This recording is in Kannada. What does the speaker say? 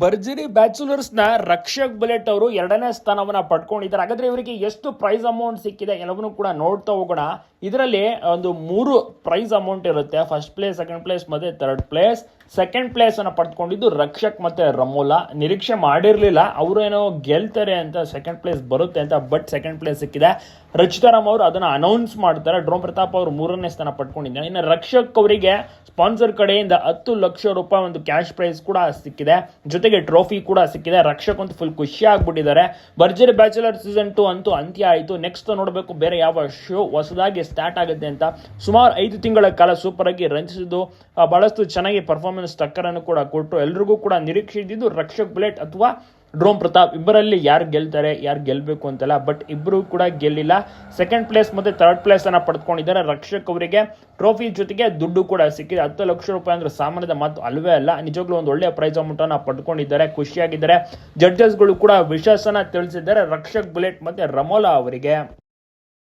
ಭರ್ಜರಿ ಬ್ಯಾಚುಲರ್ಸ್ನ ರಕ್ಷಕ್ ಬುಲೆಟ್ ಅವರು ಎರಡನೇ ಸ್ಥಾನವನ್ನ ಪಡ್ಕೊಂಡಿದ್ದಾರೆ. ಹಾಗಾದ್ರೆ ಇವರಿಗೆ ಎಷ್ಟು ಪ್ರೈಸ್ ಅಮೌಂಟ್ ಸಿಕ್ಕಿದೆ ಎಲ್ಲವನ್ನೂ ಕೂಡ ನೋಡ್ತಾ ಹೋಗೋಣ. ಇದರಲ್ಲಿ ಒಂದು ಮೂರು ಪ್ರೈಸ್ ಅಮೌಂಟ್ ಇರುತ್ತೆ. ಫಸ್ಟ್ ಪ್ಲೇಸ್ ಸೆಕೆಂಡ್ ಪ್ಲೇಸ್ ಮತ್ತೆ ಥರ್ಡ್ ಪ್ಲೇಸ್ ಸೆಕೆಂಡ್ ಪ್ಲೇಸ್ ಅನ್ನ ಪಡ್ಕೊಂಡಿದ್ದು ರಕ್ಷಕ್ ಮತ್ತೆ ರಮೋಲಾ. ನಿರೀಕ್ಷೆ ಮಾಡಿರಲಿಲ್ಲ. ಅವರು ಏನೋ ಗೆಲ್ತಾರೆ ಅಂತ ಸೆಕೆಂಡ್ ಪ್ಲೇಸ್ ಬರುತ್ತೆ ಅಂತ ಬಟ್ ಸೆಕೆಂಡ್ ಪ್ಲೇಸ್ ಸಿಕ್ಕಿದೆ. ರಚಿತಾರಾಮ್ ಅವರು ಅದನ್ನ ಅನೌನ್ಸ್ ಮಾಡ್ತಾರೆ. ಡ್ರೋಮ್ ಪ್ರತಾಪ್ ಅವರು ಮೂರನೇ ಸ್ಥಾನ ಪಡ್ಕೊಂಡಿದ್ದಾರೆ. ಇನ್ನು ರಕ್ಷಕ್ ಅವರಿಗೆ ಸ್ಪಾನ್ಸರ್ ಕಡೆಯಿಂದ ಹತ್ತು ಲಕ್ಷ ರೂಪಾಯಿ ಒಂದು ಕ್ಯಾಶ್ ಪ್ರೈಸ್ ಕೂಡ ಸಿಕ್ಕಿದೆ. ಜೊತೆಗೆ ಟ್ರೋಫಿ ಕೂಡ ಸಿಕ್ಕಿದೆ. ರಕ್ಷಕ್ ಫುಲ್ ಖುಷಿ ಆಗ್ಬಿಟ್ಟಿದ್ದಾರೆ. ಭರ್ಜರಿ ಬ್ಯಾಚುಲರ್ ಸೀಸನ್ ಟು ಅಂತೂ ಅಂತ್ಯ ಆಯಿತು. ನೆಕ್ಸ್ಟ್ ನೋಡಬೇಕು ಬೇರೆ ಯಾವ ಶೋ ಹೊಸದಾಗಿ ಸ್ಟಾರ್ಟ್ ಆಗುತ್ತೆ ಅಂತ. ಸುಮಾರು ಐದು ತಿಂಗಳ ಕಾಲ ಸೂಪರ್ ಆಗಿ ರಂಜಿಸಿದ್ದು ಬಹಳಷ್ಟು ಚೆನ್ನಾಗಿ ಪರ್ಫಾರ್ಮೆನ್ಸ್ ಟಕ್ಕರನ್ನು ಕೂಡ ಕೊಟ್ಟು ಎಲ್ರಿಗೂ ಕೂಡ ನಿರೀಕ್ಷೆ ರಕ್ಷಕ್ ಬುಲೆಟ್ ಅಥವಾ ಡ್ರೋಮ್ ಪ್ರತಾಪ್ ಇಬ್ಬರಲ್ಲಿ ಯಾರು ಗೆಲ್ತಾರೆ, ಯಾರು ಗೆಲ್ಲಬೇಕು ಅಂತಲ್ಲ ಬಟ್ ಇಬ್ಬರು ಕೂಡ ಗೆಲ್ಲಿಲ್ಲ. ಸೆಕೆಂಡ್ ಪ್ಲೇಸ್ ಮತ್ತೆ ಥರ್ಡ್ ಪ್ಲೇಸ್ ಪಡ್ಕೊಂಡಿದ್ದಾರೆ. ರಕ್ಷಕ್ ಅವರಿಗೆ ಟ್ರೋಫಿ ಜೊತೆಗೆ ದುಡ್ಡು ಕೂಡ ಸಿಕ್ಕಿದೆ. ಹತ್ತು ಲಕ್ಷ ರೂಪಾಯಿ ಅಂದ್ರೆ ಸಾಮಾನ್ಯದ ಮಾತು ಅಲ್ವೇ ಅಲ್ಲ. ನಿಜವಾಗ್ಲೂ ಒಂದು ಒಳ್ಳೆಯ ಪ್ರೈಸ್ ಅಮೌಂಟ್ ಅನ್ನ ಪಡ್ಕೊಂಡಿದ್ದಾರೆ, ಖುಷಿಯಾಗಿದ್ದಾರೆ. ಜಡ್ಜಸ್ಗಳು ಕೂಡ ವಿಶ್ವಾಸನ ತಿಳಿಸಿದ್ದಾರೆ. ರಕ್ಷಕ್ ಬುಲೆಟ್ ಮತ್ತೆ ರಮೋಲಾ ಅವರಿಗೆ.